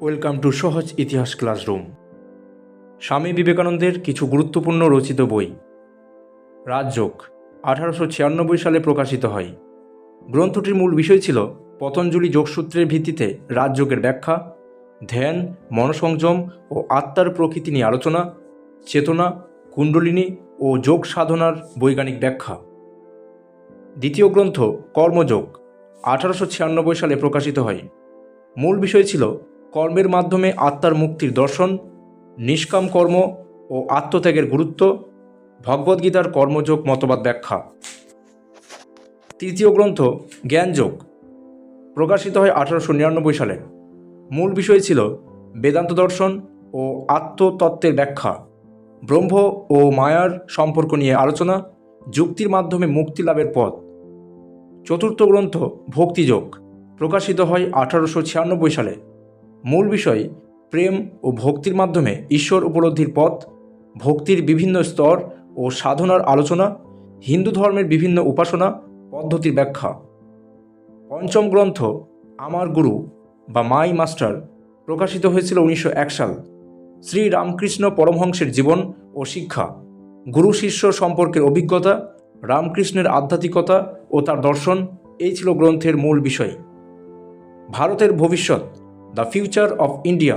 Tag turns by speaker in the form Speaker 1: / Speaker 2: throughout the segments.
Speaker 1: Welcome to সহজ ইতিহাস classroom. স্বামী বিবেকানন্দের কিছু গুরুত্বপূর্ণ রচিত বই। রাজযোগ, আঠারোশো ছিয়ানব্বই সালে প্রকাশিত হয়। গ্রন্থটির মূল বিষয় ছিল পতঞ্জলি যোগসূত্রের ভিত্তিতে রাজযোগের ব্যাখ্যা, ধ্যান, মনসংযম ও আত্মার প্রকৃতি নিয়ে আলোচনা, চেতনা, কুণ্ডলিনী ও যোগ সাধনার বৈজ্ঞানিক ব্যাখ্যা। দ্বিতীয় গ্রন্থ কর্মযোগ, আঠারোশো ছিয়ানব্বই সালে প্রকাশিত হয়। মূল বিষয় ছিল কর্মের মাধ্যমে আত্মার মুক্তির দর্শন, নিষ্কাম কর্ম ও আত্মত্যাগের গুরুত্ব, ভগবদ্গীতার কর্মযোগ মতবাদ ব্যাখ্যা। তৃতীয় গ্রন্থ, জ্ঞানযোগ, প্রকাশিত হয় আঠারোশো নিরানব্বই সালে। মূল বিষয় ছিল বেদান্ত দর্শন ও আত্মতত্ত্বের ব্যাখ্যা। ব্রহ্ম ও মায়ার সম্পর্ক নিয়ে আলোচনা, যুক্তির মাধ্যমে মুক্তি লাভের পথ। চতুর্থ গ্রন্থ, ভক্তিযোগ, প্রকাশিত হয় আঠারোশো ছিয়ানব্বই সালে। মূল বিষয় প্রেম ও ভক্তির মাধ্যমে ঈশ্বর উপলব্ধির পথ, ভক্তির বিভিন্ন স্তর ও সাধনার আলোচনা, হিন্দু ধর্মের বিভিন্ন উপাসনা, পদ্ধতির ব্যাখ্যা। পঞ্চম গ্রন্থ, আমার গুরু বা মাই মাস্টার, প্রকাশিত হয়েছিল উনিশশো এক সাল। শ্রী রামকৃষ্ণ পরমহংসের জীবন ও শিক্ষা, গুরু শিষ্য সম্পর্কের অভিজ্ঞতা, রামকৃষ্ণের আধ্যাত্মিকতা ও তার দর্শন, এই ছিল গ্রন্থের মূল বিষয়। ভারতের ভবিষ্যৎ দ্য ফিউচার অফ ইন্ডিয়া।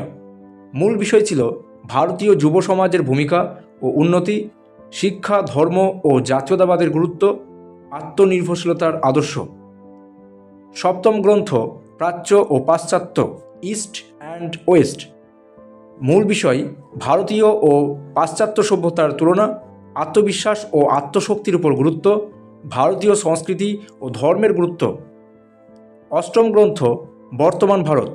Speaker 1: মূল বিষয় ছিল ভারতীয় যুব সমাজের ভূমিকা ও উন্নতি, শিক্ষা, ধর্ম ও জাতীয়তাবাদের গুরুত্ব, আত্মনির্ভরশীলতার আদর্শ। সপ্তম গ্রন্থ, প্রাচ্য ও পাশ্চাত্য, ইস্ট অ্যান্ড ওয়েস্ট। মূল বিষয়, ভারতীয় ও পাশ্চাত্য সভ্যতার তুলনা, আত্মবিশ্বাস ও আত্মশক্তির উপর গুরুত্ব, ভারতীয় সংস্কৃতি ও ধর্মের গুরুত্ব। অষ্টম গ্রন্থ, বর্তমান ভারত।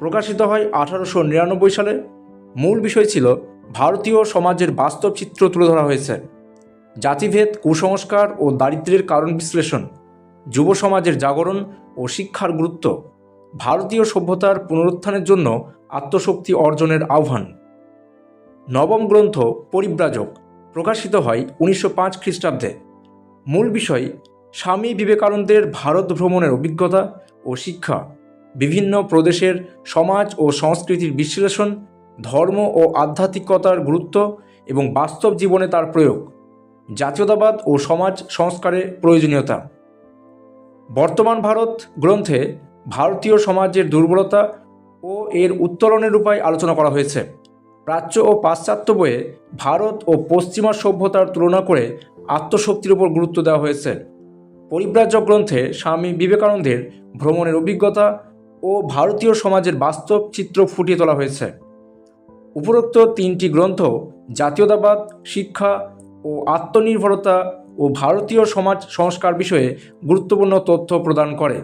Speaker 1: প্রকাশিত হয় আঠারোশো নিরানব্বই সালে। মূল বিষয় ছিল ভারতীয় সমাজের বাস্তব চিত্র তুলে ধরা হয়েছে। জাতিভেদ, কুসংস্কার ও দারিদ্র্যের কারণ বিশ্লেষণ, যুব সমাজের জাগরণ ও শিক্ষার গুরুত্ব, ভারতীয় সভ্যতার পুনরুত্থানের জন্য আত্মশক্তি অর্জনের আহ্বান। নবম গ্রন্থ পরিব্রাজক, প্রকাশিত হয় উনিশশো পাঁচ খ্রিস্টাব্দে। মূল বিষয়, স্বামী বিবেকানন্দের ভারত ভ্রমণের অভিজ্ঞতা ও শিক্ষা। বিভিন্ন প্রদেশের সমাজ ও সংস্কৃতির বিশ্লেষণ, ধর্ম ও আধ্যাত্মিকতার গুরুত্ব এবং বাস্তব জীবনে তার প্রয়োগ, জাতীয়তাবাদ ও সমাজ সংস্কারের প্রয়োজনীয়তা। বর্তমান ভারত গ্রন্থে ভারতীয় সমাজের দুর্বলতা ও এর উত্তরণের উপায় আলোচনা করা হয়েছে। প্রাচ্য ও পাশ্চাত্য বইয়ে ভারত ও পশ্চিমা সভ্যতার তুলনা করে আত্মশক্তির উপর গুরুত্ব দেওয়া হয়েছে। পরিব্রাজক গ্রন্থে স্বামী বিবেকানন্দের ভ্রমণের অভিজ্ঞতা ও ভারতীয় সমাজের বাস্তব চিত্র ফুটিয়ে তোলা হয়েছে। উপরোক্ত তিনটি গ্রন্থ জাতীয়তাবাদ, শিক্ষা ও আত্মনির্ভরতা ও ভারতীয় সমাজ সংস্কার বিষয়ে গুরুত্বপূর্ণ তথ্য প্রদান করে।